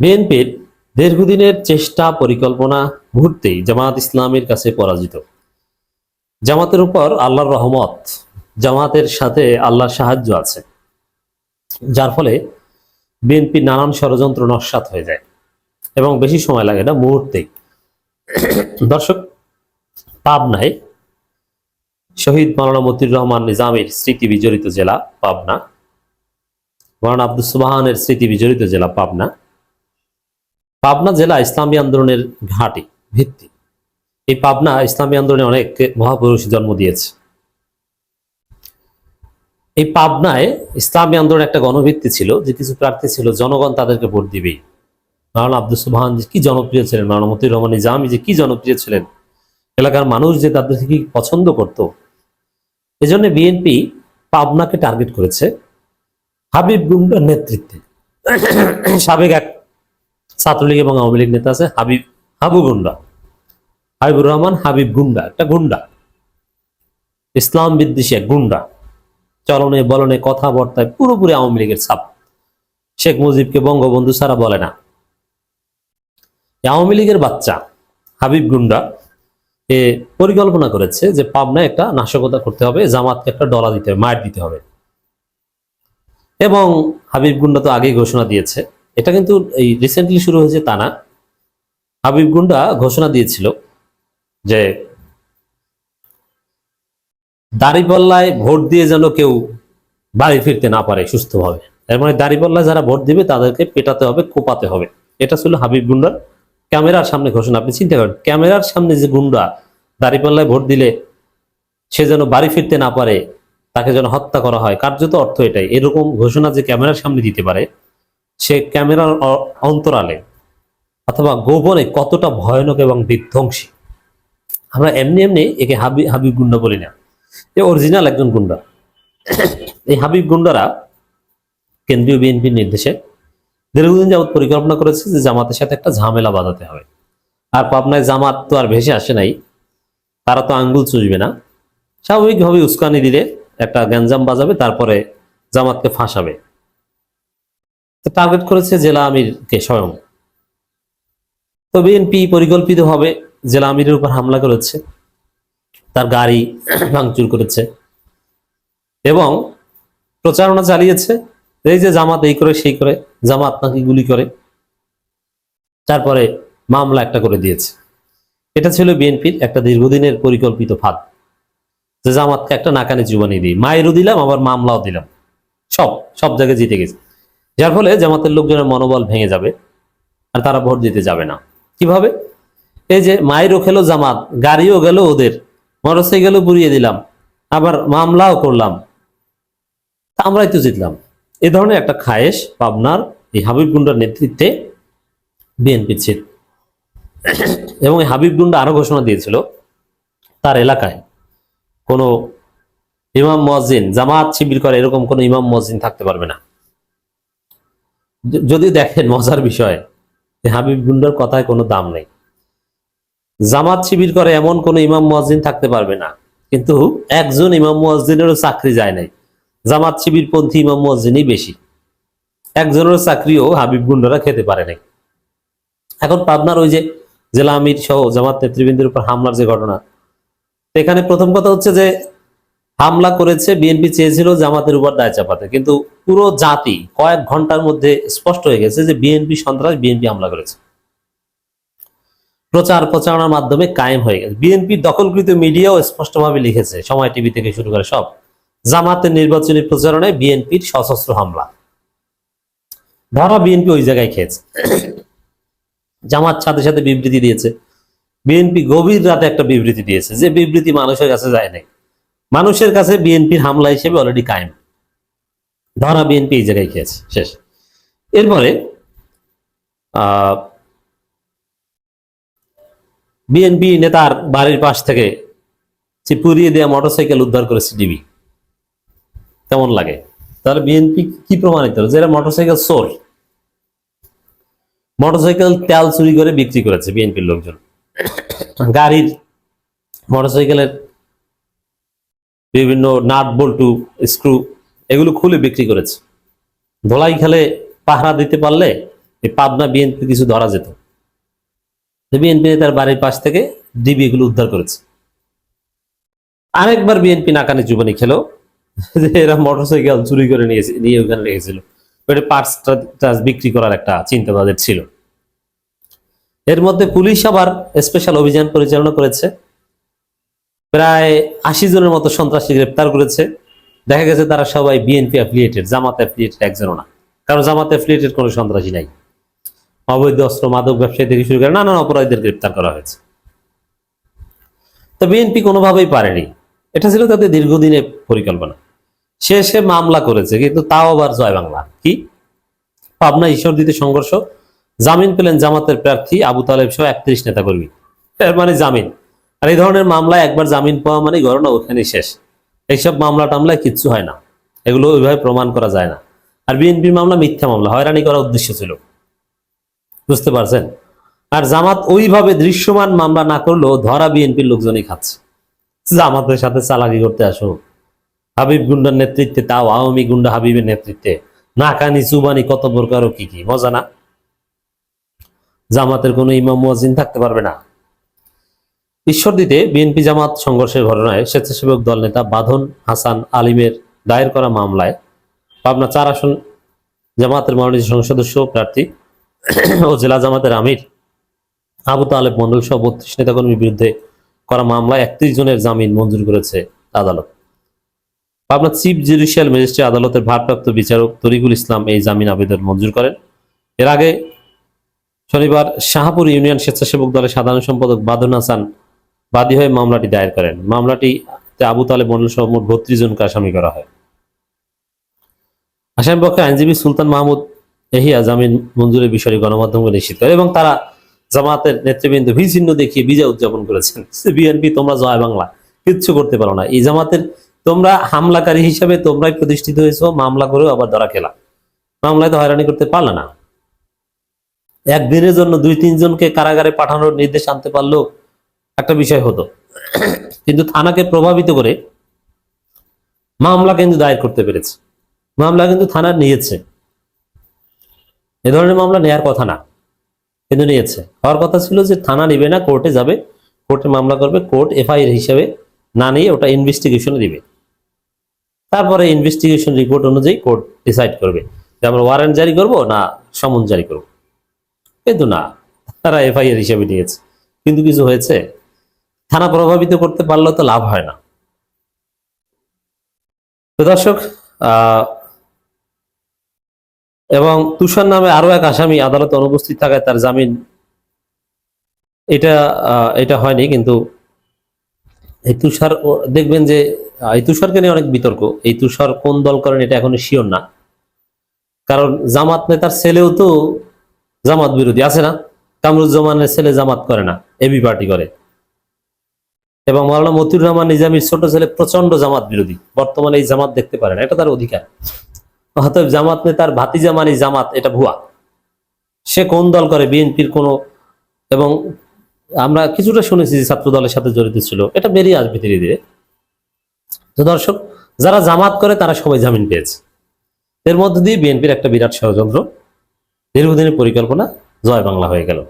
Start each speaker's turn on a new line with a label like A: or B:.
A: বিএনপির দীর্ঘদিনের চেষ্টা পরিকল্পনা মুহূর্তেই জামাত ইসলামের কাছে পরাজিত। জামাতের উপর আল্লাহর রহমত, জামাতের সাথে আল্লাহর সাহায্য আছে, যার ফলে বিএনপি নানান ষড়যন্ত্র নস্বাত হয়ে যায় এবং বেশি সময় লাগে না মুহূর্তেই। দর্শক, পাবনায় শহীদ মাওলানা মতিউর রহমান নিজামের স্মৃতি বিজড়িত জেলা পাবনা, মাওলানা আব্দুল সুবাহানের স্মৃতি বিজড়িত জেলা পাবনা। পাবনা জেলা ইসলামী আন্দোলনের ঘাঁটি, ভিত্তি। এই পাবনা ইসলামী আন্দোলনে অনেক মহাপুরুষ জন্ম দিয়েছে। এই পাবনায় ইসলামী আন্দোলন একটা গণভিত্তি ছিল, যে কিছু প্রার্থী ছিল, জনগণ তাদেরকে ভোট দিবেই। মাওলানা আব্দুল সুবহান কি জনপ্রিয় ছিলেন, মাওলানা মতিউর রহমান নিজামি যে কি জনপ্রিয় ছিলেন, এলাকার মানুষ যে তাদেরকে কি পছন্দ করত, এজন্য বিএনপি পাবনাকে টার্গেট করেছে। হাবিব গুন্ডার নেতৃত্বে। সাবেক এক ছাত্রলীগ এবং আওয়ামী লীগ নেতা আছে, হাবিব হাবু গুন্ডা। হাবিবুর রহমান, হাবিব গুন্ডা, একটা গুন্ডা। ইসলাম বিদ্বেষী গুন্ডা। চলনে বলনে কথাবার্তায় পুরোপুরি আওয়ামী লীগের ছাপ। শেখ মুজিবকে বঙ্গবন্ধু ছাড়া বলে না। আওয়ামী লীগের বাচ্চা, হাবিব গুন্ডা, এ পরিকল্পনা করেছে যে পাবনায় একটা নাশকতা করতে হবে, জামাতকে একটা ডলা দিতে হবে মায়ের দিতে হবে। এবং হাবিব গুন্ডা তো আগেই ঘোষণা দিয়েছে এটা কিন্তু এই রিসেন্টলি শুরু হয়েছে তা না। হাবিব গুন্ডা ঘোষণা দিয়েছিল যে দাড়িপাল্লায় ভোট দিয়ে যেন কেউ বাড়ি ফিরতে না পারে সুস্থভাবে। এর মানে দাড়িপাল্লায় যারা ভোট দিবে তাদেরকে পেটাতে হবে, কোপাতে হবে। এটা ছিল হাবিব গুন্ডার ক্যামেরার সামনে ঘোষণা। আপনি চিন্তা করেন, ক্যামেরার সামনে যে গুন্ডা দাড়িপাল্লায় ভোট দিলে সে যেন বাড়ি ফিরতে না পারে, তাকে যেন হত্যা করা হয়, কার্যত অর্থ এটাই। এরকম ঘোষণা যে ক্যামেরার সামনে দিতে পারে সে ক্যামেরার অন্তরালে অথবা গোপনে কতটা ভয়ানক এবং বিধ্বংসী। আমরা এমনি এমনি একে হাবি হাবিব গুন্ডা বলি না। এ অরিজিনাল একজন গুন্ডা। এই হাবিব গুন্ডারা কেন্দ্রীয় বিএনপির নির্দেশে দীর্ঘদিন যাবৎ পরিকল্পনা করেছে যে জামাতের সাথে একটা ঝামেলা বাঁধাতে হবে। আর পাবনায় জামাত তো আর ভেসে আসে নাই, তারা তো আঙ্গুল চুষবে না। স্বাভাবিকভাবে উস্কানি দিলে একটা গ্যাঞ্জাম বাজাবে, তারপরে জামাতকে ফাঁসাবে। টার্গেট করেছে জেলা আমিরকে স্বয়ং। তো বিএনপি পরিকল্পিতভাবে জেলা আমিরের উপর হামলা করেছে, তার গাড়ি ভাঙচুর করেছে এবং প্রচারণা চালিয়েছে। এই যে জামাত এই করে সেই করে, জামাত নাকি গুলি করে, তারপরে মামলা একটা করে দিয়েছে। এটা ছিল বিএনপির একটা দীর্ঘদিনের পরিকল্পিত ফাঁদ। যে জামাতকে একটা নাকানি জুবানি দিই, মায়েরও দিলাম, আবার মামলাও দিলাম। সব সব জায়গায় জিতে গেছে। যার ফলে জামাতের লোকজনের মনোবল ভেঙে যাবে আর তারা ভোট দিতে যাবে না। কীভাবে? এই যে মায়েরও খেলো জামাত, গাড়িও গেল ওদের, মোটরসাইকেলও পুড়িয়ে দিলাম, আবার মামলাও করলাম। আমরাই তো জিতলাম। এ ধরনের একটা খায়েশ পাবনার এই হাবিব গুন্ডার নেতৃত্বে বিএনপির ছিল। এবং হাবিব গুন্ডা আরও ঘোষণা দিয়েছিল তার এলাকায়, কোনো ইমাম মসজিদ জামাত শিবির করে এরকম কোনো ইমাম মসজিদ থাকতে পারবে না। যদি দেখেন মজার বিষয়, যে হাবিব গুন্ডার কথায় কোনো দাম নেই। জামাত শিবির করে এমন কোন ইমাম মুয়াজ্জিন থাকতে পারবে না। কিন্তু একজন ইমাম মুয়াজ্জিনেরও চাকরি যায় নাই। জামাত শিবির পন্থী ইমাম মুয়াজ্জিনই বেশি। একজনের চাকরিও হাবিব গুন্ডারা খেতে পারে নাই। এখন পাবনার ওই যে জেলা আমির সহ জামাত নেতৃবৃন্দের উপর হামলার যে ঘটনা এখানে প্রথম কথা হচ্ছে যে হামলা করেছে, বিএনপি চেয়েছিল জামাতের উপর দায় চাপাতে। কিন্তু পুরো জাতি কয়েক ঘণ্টার মধ্যে স্পষ্ট হয়ে গেছে যে বিএনপি সন্ত্রাস, বিএনপি হামলা করেছে। প্রচার প্রচারণার মাধ্যমে কায়েম হয়ে গেছে। বিএনপি দখলকৃত মিডিয়াও স্পষ্টভাবে লিখেছে, সময় টিভি থেকে শুরু করে সব। জামাতের নির্বাচনী প্রচারণায় বিএনপির সশস্ত্র হামলা। ধরা বিএনপি ওই জায়গায় খেয়েছে। জামাত সাথে সাথে বিবৃতি দিয়েছে। বিএনপি গভীর রাতে একটা বিবৃতি দিয়েছে যে বিবৃতি মানুষের কাছে যায় নাই। মানুষের কাছে বিএনপির হামলা হিসেবে অলরেডি কায়েম। ধরা বিএনপি এই জায়গায় খেয়েছে, শেষ। এরপরে বিএনপি নেতার বাড়ির পাশ থেকে পুড়িয়ে দেওয়া মোটরসাইকেল উদ্ধার করেছে ডিবি কেমন লাগে? তাহলে বিএনপি কি প্রমাণিত? হলো? এরা মোটরসাইকেল চোর। মোটরসাইকেল তেল চুরি করে বিক্রি করেছে বিএনপির লোকজন। গাড়ির মোটরসাইকেলের বিভিন্ন নাট, বল্টু, স্ক্রু এগুলো খুলে বিক্রি করেছে। ধোলাই খেলে পাহারা দিতে পারলে এই পাবনা বিএনপি কিছু ধরা যেত। বিএনপি তার বাড়ির পাশ থেকে ডিবি এগুলো উদ্ধার করেছে। আরেকবার বিএনপি নাকানি চুবানি খেলো, যে এরা মোটরসাইকেল চুরি করে নিয়েছে, নিয়ে ওখানে রেখেছিল। ওটা পার্টসটা বিক্রি করার একটা চিন্তা তাদের ছিল। এর মধ্যে পুলিশ আবার স্পেশাল অভিযান পরিচালনা করেছে। প্রায় আশি জনের মতো সন্ত্রাসী গ্রেপ্তার করেছে। দেখা গেছে তারা সবাই বিএনপি অ্যাফিলিয়েটেড জামাত অ্যাফিলিয়েটেড একজনও না। কারণ জামাত অ্যাফিলিয়েটেড কোনো সন্ত্রাসী নাই। অবৈধ অস্ত্র, মাদক ব্যবসায়ী থেকে শুরু করে নানান অপরাধীদের গ্রেপ্তার করা হয়েছে। তো বিএনপি কোনোভাবেই পারেনি। এটা ছিল তাদের দীর্ঘদিনের পরিকল্পনা। শেষে মামলা করেছে, কিন্তু তাও আবার জয় বাংলা। কি? পাবনা ঈশ্বরদীতে সংঘর্ষ, জামিন পেলেন জামাতের প্রার্থী আবু তালেব সহ একত্রিশ নেতা কর্মী এর মানে জামিন। আর এই ধরনের মামলায় একবার জামিন পাওয়া মানে ঘটনা ওখানে শেষ। এইসব মামলা টামলায় কিচ্ছু হয় না। এগুলো ওইভাবে প্রমাণ করা যায় না। আর বিএনপির মামলা মিথ্যা মামলা, হয়রানি করার উদ্দেশ্য ছিল। বুঝতে পারছেন? আর জামাত ওইভাবে দৃশ্যমান মামলা না করলেও ধরা বিএনপির লোকজনই খাচ্ছে। জামাতের সাথে চালাকি করতে আসো। হাবিব গুন্ডার নেতৃত্বে তাও, আওয়ামী গুন্ডা হাবিবের নেতৃত্বে। নাকানি, চুবানি কত প্রকার কি কি, মজা না? জামাতের কোনো ইমাম, মুয়াজ্জিন থাকতে পারবে না। ঈশ্বরদীতে বিএনপি জামাত সংঘর্ষের ঘটনায় স্বেচ্ছাসেবক দল নেতা বাঁধন হাসান আলিমের দায়ের করা মামলায় পাবনা চার আসন জামাতের মনোনীত সংসদ সদস্য প্রার্থী ও জেলা জামাতের আমির আবু তালেব মন্ডল সহ বত্রিশ নেতাকর্মীর বিরুদ্ধে করা মামলায় একত্রিশ জনের জামিন মঞ্জুর করেছে আদালত। পাবনা চিফ জুডিশিয়াল ম্যাজিস্ট্রেট আদালতের ভারপ্রাপ্ত বিচারক তরিকুল ইসলাম এই জামিন আবেদন মঞ্জুর করেন। এর আগে শনিবার শাহপুর ইউনিয়ন স্বেচ্ছাসেবক দলের সাধারণ সম্পাদক বাদন হাসান বাদী হয়ে মামলাটি দায়ের করেন। মামলাটি আবু তালেব মন্ডল সহ মোট বত্রিশ জনকে আসামি করা হয়। আসামি পক্ষে আইনজীবী সুলতান মাহমুদ এহিয়া জামিন মঞ্জুরের বিষয়টি গণমাধ্যমকে নিশ্চিত করে এবং তারা জামাতের নেতৃবৃন্দ ভি চিহ্ন দেখিয়ে বিজয় উদযাপন করেছেন। বিএনপি, তোমরা জয় বাংলা, কিচ্ছু করতে পারো না। এই জামাতের তোমরা হামলাকারী হিসাবে তোমরাই প্রতিষ্ঠিত হয়েছো, মামলা করেও আবার ধরা খেলা। মামলায় তো হয়রানি করতে পারলে না। একদিনের জন্য দুই তিনজনকে কারাগারে পাঠানোর নির্দেশ আনতে পারলেও একটা বিষয় হতো। কিন্তু থানাকে প্রভাবিত করে মামলা কিন্তু দায়ের করতে পেরেছে। মামলা কিন্তু থানা নিয়েছে। এ ধরনের মামলা নেয়ার কথা না, কিন্তু নিয়েছে। হওয়ার কথা ছিল যে থানা নেবে না, কোর্টে যাবে, কোর্টে মামলা করবে, কোর্ট এফআইআর হিসাবে না নিয়ে ওটা ইনভেস্টিগেশনে দিবে। তারপরে ইনভেস্টিগেশন রিপোর্ট অনুযায়ী কোর্ট ডিসাইড করবে যে আমরা ওয়ারেন্ট জারি করব না সমন জারি করব। কিন্তু না, তারা এফআইআর হিসেবে নিয়েছে। কিন্তু কিছু হয়েছে? থানা প্রভাবিত করতে পারলেও তো লাভ হয় না। দর্শক এবং তুষার নামে আরও এক আসামি আদালতে অনুপস্থিত থাকায় তার জামিন এটা এটা হয়নি, কিন্তু এই তুষার দেখবেন যে এই তুষারকে নিয়ে অনেক বিতর্ক। এই তুষার কোন দল করেন এটা এখনও শিওর না। কারণ জামাত নেতার ছেলেও তো জামাত বিরোধী, আছে না? কামরুজ্জামানের ছেলে জামাত করে না, এবি পার্টি করে। এবং মাওলানা মতিউর রহমান নিজামীর ছোট ছেলে প্রচণ্ড জামাত বিরোধী। বর্তমানে এই জামাত দেখতে পারে না, এটা তার অধিকার। অতএব জামাত নেতার ভাতিজা মানে জামাত, এটা ভুয়া। সে কোন দল করে, বিএনপির কোন, এবং আমরা কিছুটা শুনেছি যে ছাত্র দলের সাথে জড়িত ছিল, এটা বেরিয়ে আসবে ধীরে ধীরে। তো দর্শক, যারা জামাত করে, তারা সবাই জামিন পেয়েছে। এর মধ্যে দিয়ে বিএনপির একটা বিরাট ষড়যন্ত্র, দীর্ঘদিনের পরিকল্পনা, জয় বাংলা হয়ে গেল।